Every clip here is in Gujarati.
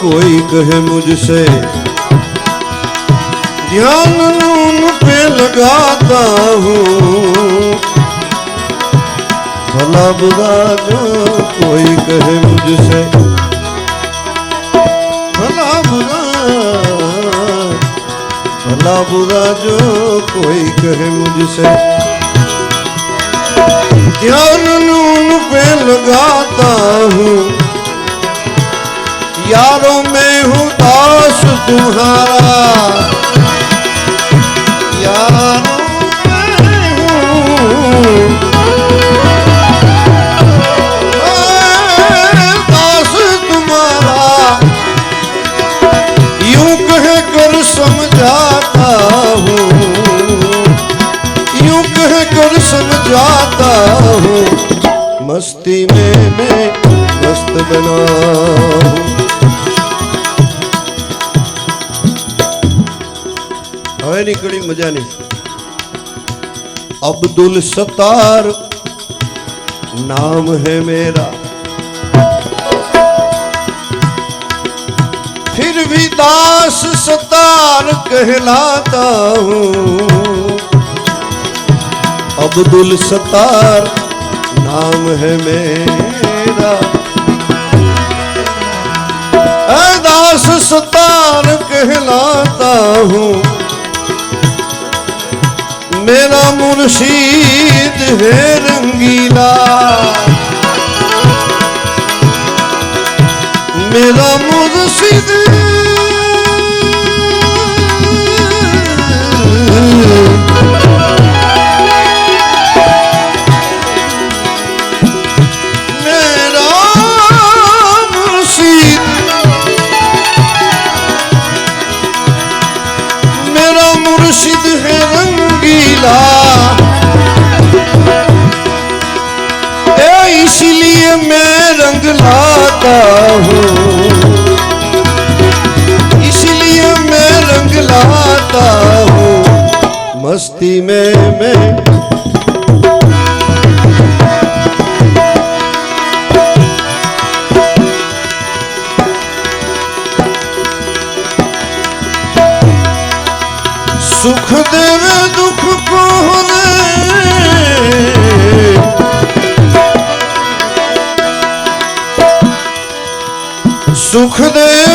કોઈ કહે મુજસે ધ્યાન પે લગાતા હું ભલા બુરા જો કોઈ કહે મુજસે ભલા બુરા ભલા બુરા જો કોઈ કહે મુજસે ધ્યાન પે લગાતા હું यारों में हूँ दास तुम्हारा यारों दास तुम्हारा यूँ कह कर समझाता हूँ यूँ कह कर समझाता हूँ मस्ती में मैं मस्त बना हूँ હવે નીકળી મજાની અબ્દુલ સત્તાર नाम है मेरा फिर भी दास सतार कहलाता हूँ अब्दुल सतार नाम है मेरा ऐ दास सतार कहलाता हूँ मेरा मुर्शीद है रंगीला मेरा मुर्शिद मस्ती में मैं सुख देवे दुख को सुख देवे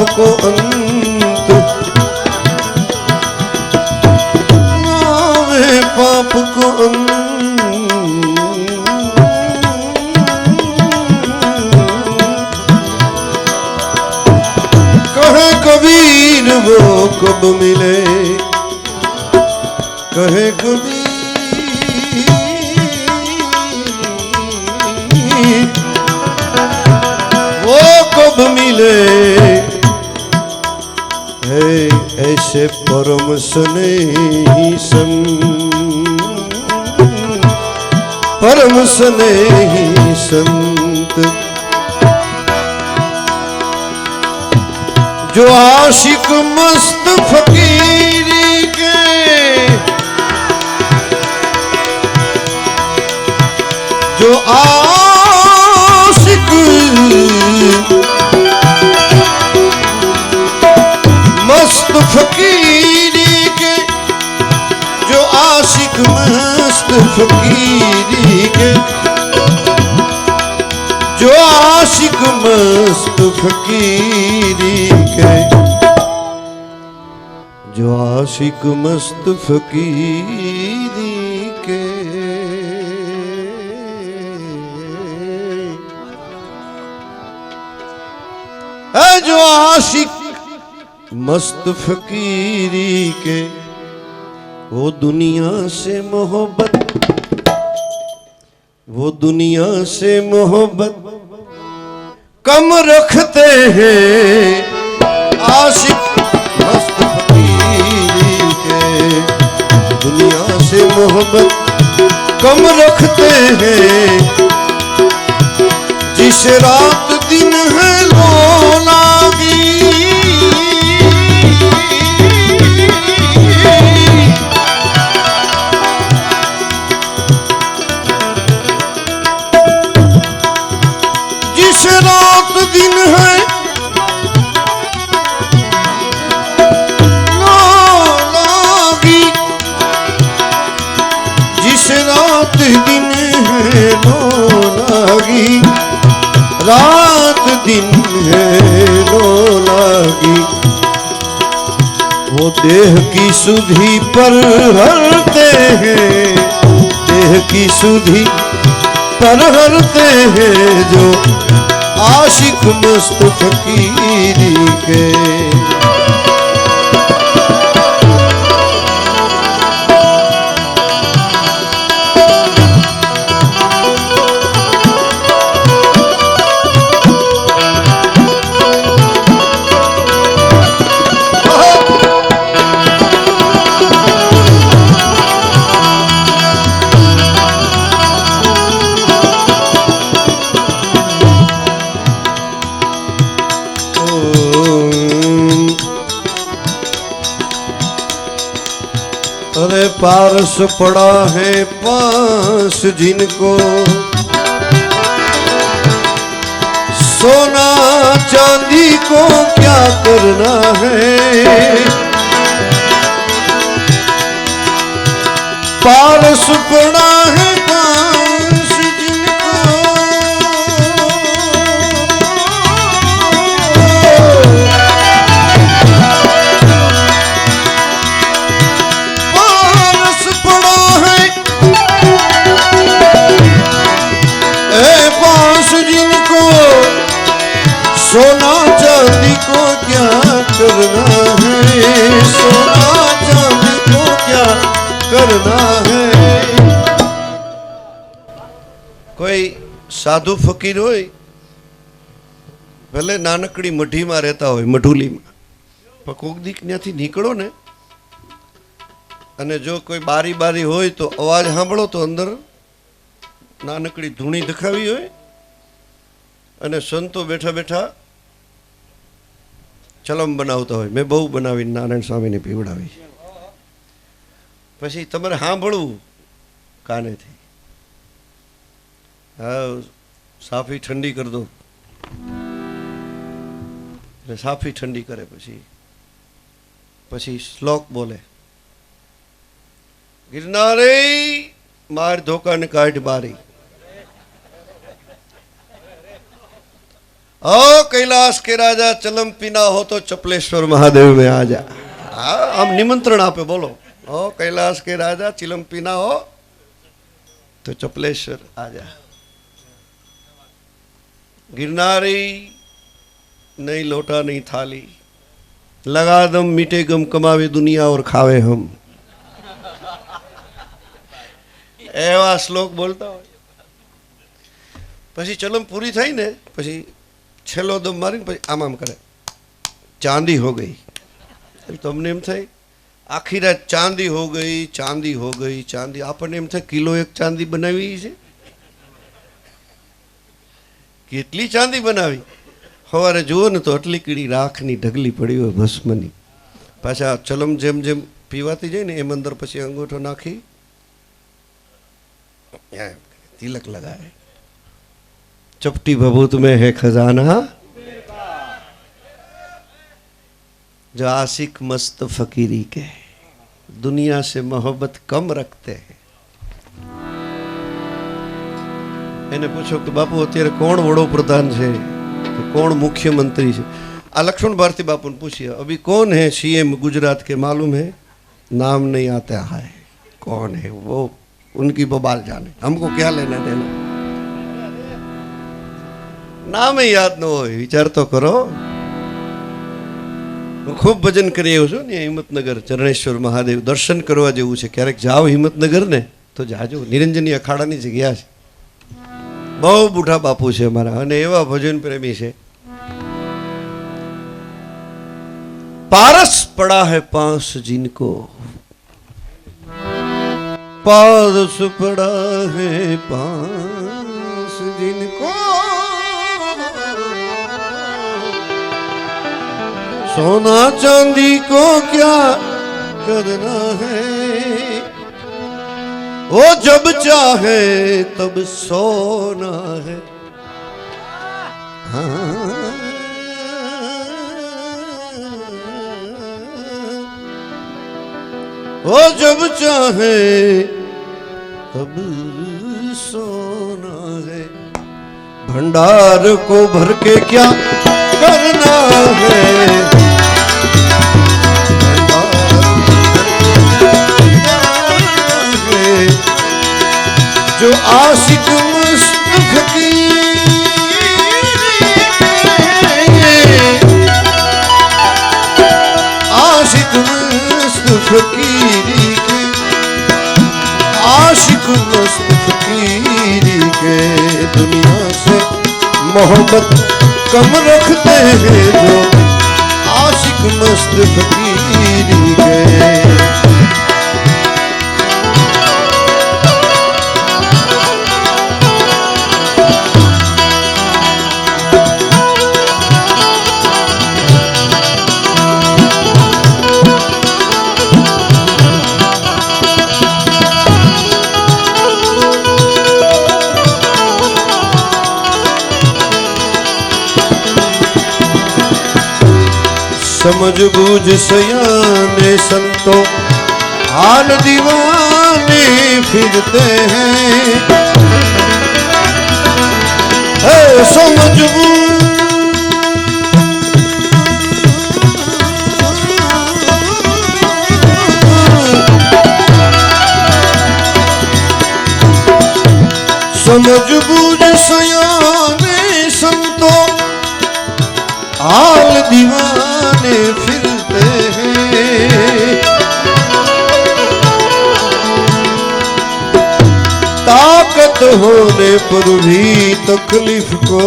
को अंत। लावे पाप को अंत। कहे कबीर वो कब मिले? कहे कबीर वो कब मिले? પરમ સ્નેહી સન પરમ સ્નેહી સંત જો આશિક મસ્ત ફકીરી કે જો આ फकीरी के जो आशिक मस्त फकीरी के जो आशिक मस्त फकीरी के जो आशिक मस्त फकीरी के वो दुनिया से मोहब्बत वो दुनिया से मोहब्बत कम रखते हैं। आशिक के दुनिया से मोहब्बत कम रखते हैं। जिस रात देह की सुधि पर हरते हैं। देह की सुधि पर हरते हैं जो आशिक मस्त फकीरी के। अरे पारस पड़ा है पास जिनको। सोना चांदी को क्या करना है? पारस पड़ा सोना चांदी को क्या करना है सोना चांदी को क्या करना है કોઈ સાધુ ફકીર હોય ભલે નાનકડી મઢીમાં રહેતા હોય મઢુલીમાં પણ કોક દીક ત્યાંથી નીકળો ને અને જો કોઈ બારી બારી હોય તો અવાજ સાંભળો તો અંદર નાનકડી ધૂણી દખાવી હોય અને સંતો બેઠા બેઠા ચલમ બનાવતા હોય. મેં બહુ બનાવીને નારાયણ સ્વામીને પીવડાવી પછી તમારે સાંભળવું કાનેથી હા, સાફી ઠંડી કરી દો. એટલે સાફી ઠંડી કરે પછી. પછી શ્લોક બોલે. ગિરનારે માર ધોકાને કાઢ બારી ओ कैलाश के राजा चलम पीना हो तो चपलेश्वर महादेव में आ जा हाँ हम निमंत्रण आपे बोलो ओ कैलाश के राजा चिलम पीना हो तो चपलेश्वर आ जा गिरनारी नहीं लोटा नहीं थाली लगा दम मीठे गम कमावे दुनिया और खावे हम એવા શ્લોક બોલતા હોય પછી ચલમ પૂરી થઈ ને પછી છેલ્લો દમ મારીને પછી આમ આમ કરે. ચાંદી હો ગઈ. તમને એમ થાય, આખી રાત ચાંદી હો ગઈ, ચાંદી હો ગઈ, ચાંદી. આપણને એમ થાય, કિલો એક ચાંદી બનાવી છે? કેટલી ચાંદી બનાવી? સવારે જુઓ ને તો આટલી કીડી રાખની ઢગલી પડી હોય ભસ્મની. પાછા ચલમ જેમ જેમ પીવાતી જાય ને, એમ અંદર પછી અંગૂઠો નાખી. તિલક લગાવે. चपटी भभूत में है खजाना। जो आशिक मस्त फकीरी के दुनिया से मोहब्बत कम रखते हैं। એને પૂછો કે બાપુ અત્યારે કોણ વડોપ્રધાન છે તો કોણ મુખ્યમંત્રી છે આ भारती बापू ने पूछिए अभी कौन है सीएम गुजरात के मालूम है? नाम नहीं आता है। कौन है वो? उनकी बबाल जाने। हमको क्या लेना देना? નામ યાદ ન હોય વિચાર તો કરો હું ખૂબ ભજન કરી આવ્યો છું ને હિંમતનગર ચરણેશ્વર મહાદેવ દર્શન કરવા જેવું છે ક્યારેક જાઓ હિંમતનગર ને તો જાજો નિરંજની અખાડાની જગ્યા છે બહુ બુઢા બાપુ છે અમારા અને એવા ભજન પ્રેમી છે પારસ પડા હૈ પાંસ जिनको पारस पड़ा है पास सोना चांदी को क्या करना है वो जब चाहे तब सोना है हाँ। वो जब चाहे तब सोना है भंडार को भर के क्या करना है जो आशिक मस्त फकीर आशिक मस्त फकीरी के आशिक मस्त फकीरी के दुनिया से मोहब्बत कम रखते हैं जो आशिक मस्त फकीरी के समझ बूझ सयाने संतो, हाल दीवाने फिरते हैं। समझ समझ बूझ सयाने संतो, हाल दीवाने फिरते हैं। ताकत होने पर भी तकलीफ़ को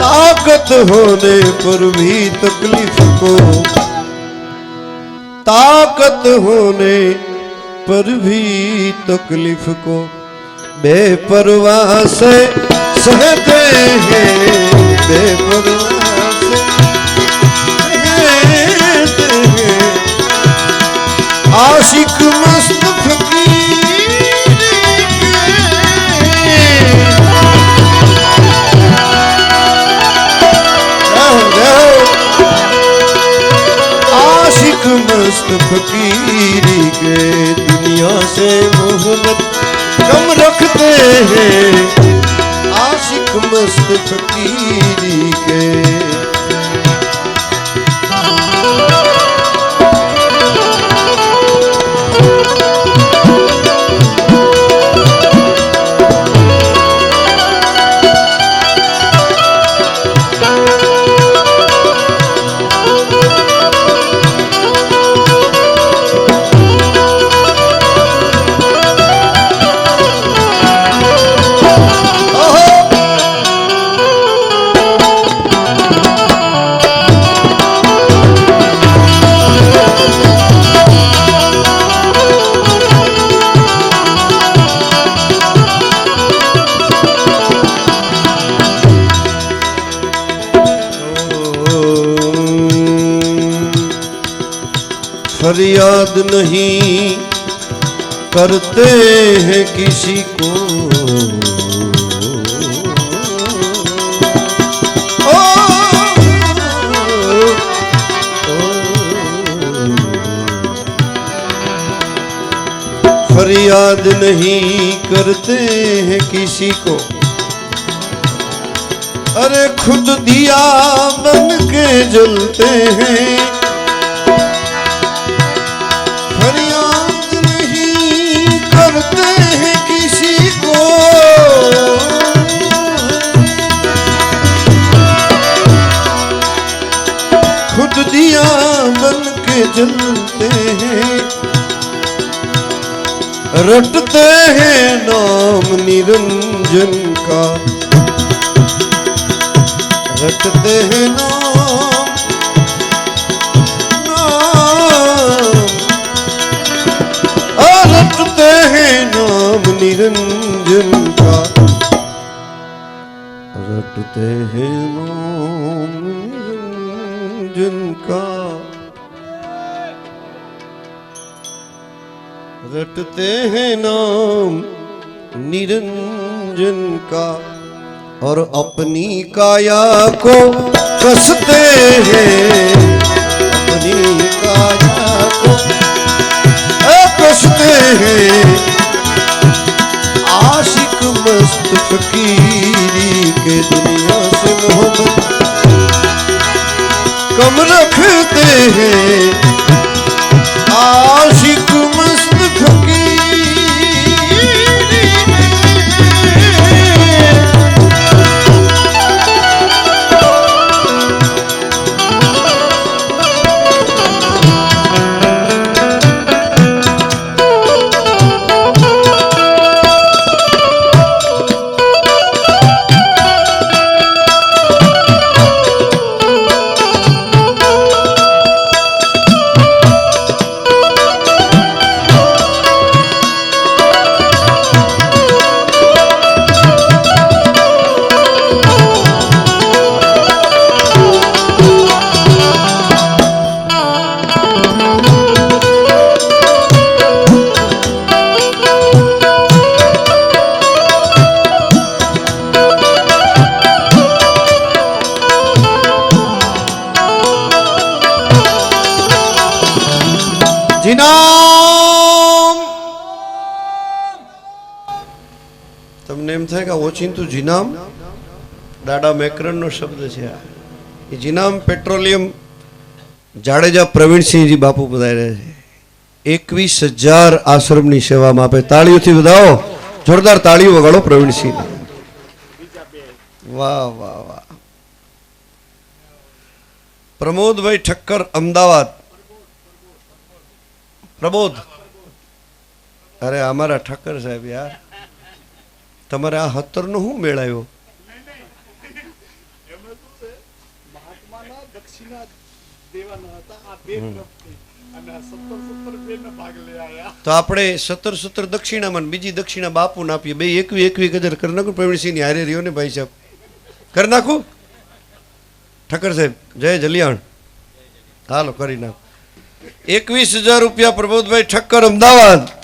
ताकत होने पर भी तकलीफ़ को ताकत होने पर भी तकलीफ़ को बेपरवाह से सहते हैं। बेपरवाह से आशिक मस्त आशिक मस्त फकीरी मोहब्बत कम रखते हैं आशिक मस्त फकीरी फरियाद नहीं करते हैं किसी को फरियाद नहीं करते हैं किसी को अरे खुद दिया बन के जलते हैं है नाम निरंजन का रटते हैं नाम नाम रटते हैं नाम निरंजन का रटते हैं नाम निरंजन का रटते हैं नाम निरंजन का और अपनी काया को कसते हैं। अपनी काया को कसते हैं। आशिक मस्त फकीरी के दुनिया से मोहब्बत कम रखते हैं। ઓચિંતું જીનામ. દાડા મેકરનનો શબ્દ છે આ. એ જીનામ પેટ્રોલિયમ જાડેજા પ્રવીણસિંહજી બાપુ પધાર્યા છે. એકવીસ હજાર આશ્રમની સેવામાં આપે તાળીઓથી વધાવો. જોરદાર તાળીઓ વગાડો પ્રવીણસિંહ. વાહ વાહ વાહ. પ્રમોદભાઈ ઠક્કર અમદાવાદ. પ્રબોધ અરે અમારા ઠક્કર સાહેબ યાર. તમારે આ હતરનો શું મેળાયો તો આપણે સત્તર સત્તર દક્ષિણામાં બીજી દક્ષિણા બાપુને આપીએ. બે એકવી એકવી ગજર કરી નાખું પ્રવીણસિંહની હારે રહ્યો ને ભાઈ સાહેબ. કરી નાખું? ઠક્કર સાહેબ જય જલિયાણ. હાલો કરી નાખો. એકવીસ હજાર રૂપિયા પ્રબોધભાઈ ઠક્કર અમદાવાદ.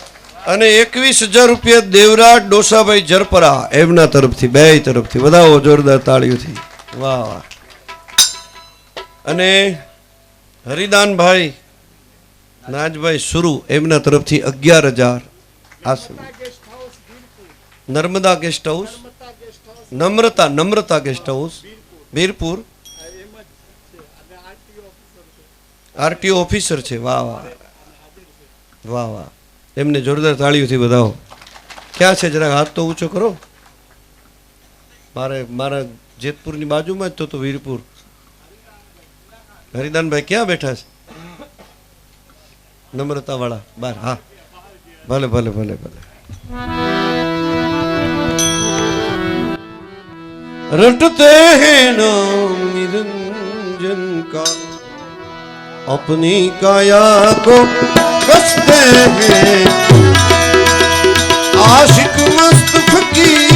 અને એકવીસ હજાર રૂપિયા દેવરાજ ડોસાભાઈ જરપરા એમના તરફથી, બે તરફથી. વધાવો જોરદાર તાળીઓથી. વાહ વાહ. અને હરિદાનભાઈ, નાજભાઈ સુરુ એમના તરફથી અગિયાર હજાર. આસન Narmada guest house. Namrata Namrata guest house. છે આરટીઓ ઓફિસર છે. વાહ વાહ. વાહ વાહ. એમને જોરદાર તાળીઓથી વધાવો. ક્યાં છે જરા હાથ તો ઊંચો કરો. મારે, મારા જેતપુરની બાજુમાં જ તો તો વીરપુર. હરિદાનભાઈ ક્યાં બેઠા છે? નમ્રતાવાળા, બાર, હા. ભલે ભલે ભલે ભલે. રટતે હૈ નિરંજન કા. અપની કાયા કો कसते हैं आशिक मस्त फकीर